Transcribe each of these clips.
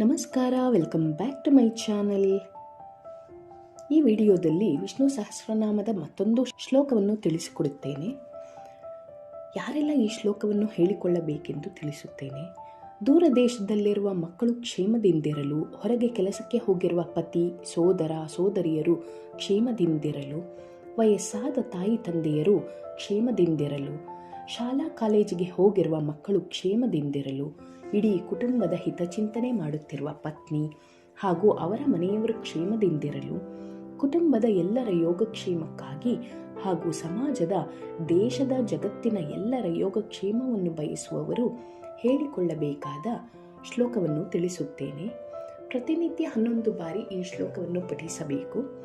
ನಮಸ್ಕಾರ, welcome back to my channel. ಈ ವಿಡಿಯೋದಲ್ಲಿ ವಿಷ್ಣು ಸಹಸ್ರನಾಮದ ಮತ್ತೊಂದು ಶ್ಲೋಕವನ್ನು ತಿಳಿಸಿಕೊಡುತ್ತೇನೆ. ಯಾರೆಲ್ಲ ಈ ಶ್ಲೋಕವನ್ನು ಹೇಳಿಕೊಳ್ಳಬೇಕೆಂದು ತಿಳಿಸುತ್ತೇನೆ. ದೂರ ದೇಶದಲ್ಲಿರುವ ಮಕ್ಕಳು ಕ್ಷೇಮದಿಂದಿರಲು, ಹೊರಗೆ ಕೆಲಸಕ್ಕೆ ಹೋಗಿರುವ ಪತಿ, ಸೋದರ, ಸೋದರಿಯರು ಕ್ಷೇಮದಿಂದಿರಲು, ವಯಸ್ಸಾದ ತಾಯಿ ತಂದೆಯರು ಕ್ಷೇಮದಿಂದಿರಲು, ಶಾಲಾ ಕಾಲೇಜಿಗೆ ಹೋಗಿರುವ ಮಕ್ಕಳು ಕ್ಷೇಮದಿಂದಿರಲು ಇಡೀ ಕುಟುಂಬದ ಹಿತಚಿಂತನೆ ಮಾಡುತ್ತಿರುವ ಪತ್ನಿ ಹಾಗೂ ಅವರ ಮನೆಯವರ ಕ್ಷೇಮದಿಂದಿರಲು, ಕುಟುಂಬದ ಎಲ್ಲರ ಯೋಗಕ್ಷೇಮಕ್ಕಾಗಿ ಹಾಗೂ ಸಮಾಜದ ದೇಶದ ಜಗತ್ತಿನ ಎಲ್ಲರ ಯೋಗಕ್ಷೇಮವನ್ನು ಬಯಸುವವರು ಹೇಳಿಕೊಳ್ಳಬೇಕಾದ ಶ್ಲೋಕವನ್ನು ತಿಳಿಸುತ್ತೇನೆ. ಪ್ರತಿನಿತ್ಯ ಹನ್ನೊಂದು ಬಾರಿ ಈ ಶ್ಲೋಕವನ್ನು ಪಠಿಸಬೇಕು.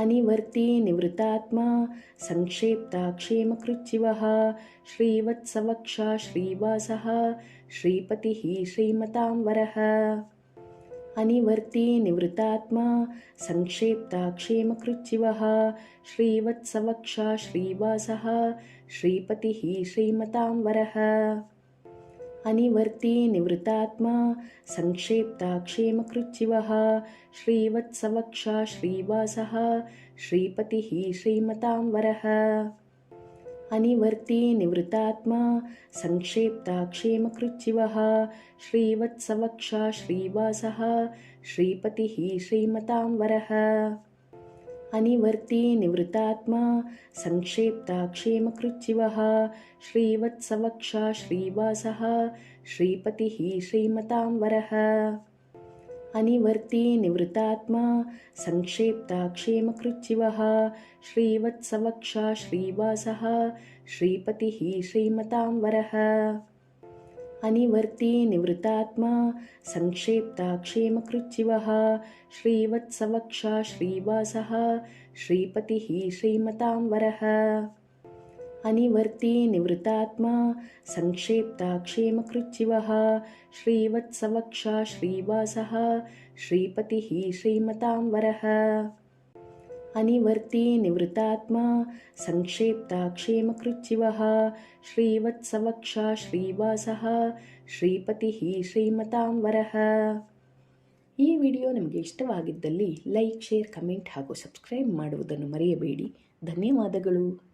अनिवर्ती निवृतात्मा सङ्क्षेप्ता संक्षेप्ता श्रीवत्सवक्षा श्रीवासः श्रीपतिः श्रीमतां वरः अनिवर्ती निवृतात्मा सङ्क्षेप्ता क्षेमकृच्चिवः श्रीवत्सवक्षा श्रीवासः श्रीपतिः श्रीमतां वरः अनिवर्ती निवृतात्मा सङ्क्षेप्ता संक्षेप्ता श्रीवत्सवक्षा श्रीवासः श्रीपतिः श्रीमतां वरः अनिवर्ती निवृतात्मा सङ्क्षेप्ता क्षेमकृच्चिवः श्रीवत्सवक्षा श्रीवासः श्रीपतिः श्रीमतां वरः अनिवर्ती निवृतात्मा सङ्क्षेप्ता क्षेमकृचिवः श्रीवत्सवक्षा श्रीवासः श्रीपतिः श्रीमतां वरः अनिवर्ती निवृतात्मा सङ्क्षेप्ता क्षेमकृच्चिवः श्रीवत्सवक्षा श्रीवासः श्रीपतिः श्रीमतां वरः अनिवर्ती निवृतात्मा सङ्क्षेप्ता संक्षेप्ताक्षेमकृचिवः श्रीवत्सवक्षा श्रीवासः श्रीपतिः श्रीमतां वरः अनिवर्ती निवृतात्मा सङ्क्षेप्ता क्षेमकृच्चिवः श्रीवत्सवक्षा श्रीवासः श्रीपतिः श्रीमतां वरः ಅನಿವರ್ತಿ ನಿವೃತ್ತಾತ್ಮ ಸಂಕ್ಷೇಪ್ತ ಕ್ಷೇಮಕೃಚ್ಚಿವಃ ಶ್ರೀವತ್ಸವಕ್ಷ ಶ್ರೀವಾಸಃ ಶ್ರೀಪತಿ ಶ್ರೀಮತಾಂ ವರಃ ಈ ವಿಡಿಯೋ ನಿಮಗೆ ಇಷ್ಟವಾಗಿದ್ದಲ್ಲಿ ಲೈಕ್, ಶೇರ್, ಕಮೆಂಟ್ ಹಾಗೂ ಸಬ್ಸ್ಕ್ರೈಬ್ ಮಾಡುವುದನ್ನು ಮರೆಯಬೇಡಿ. ಧನ್ಯವಾದಗಳು.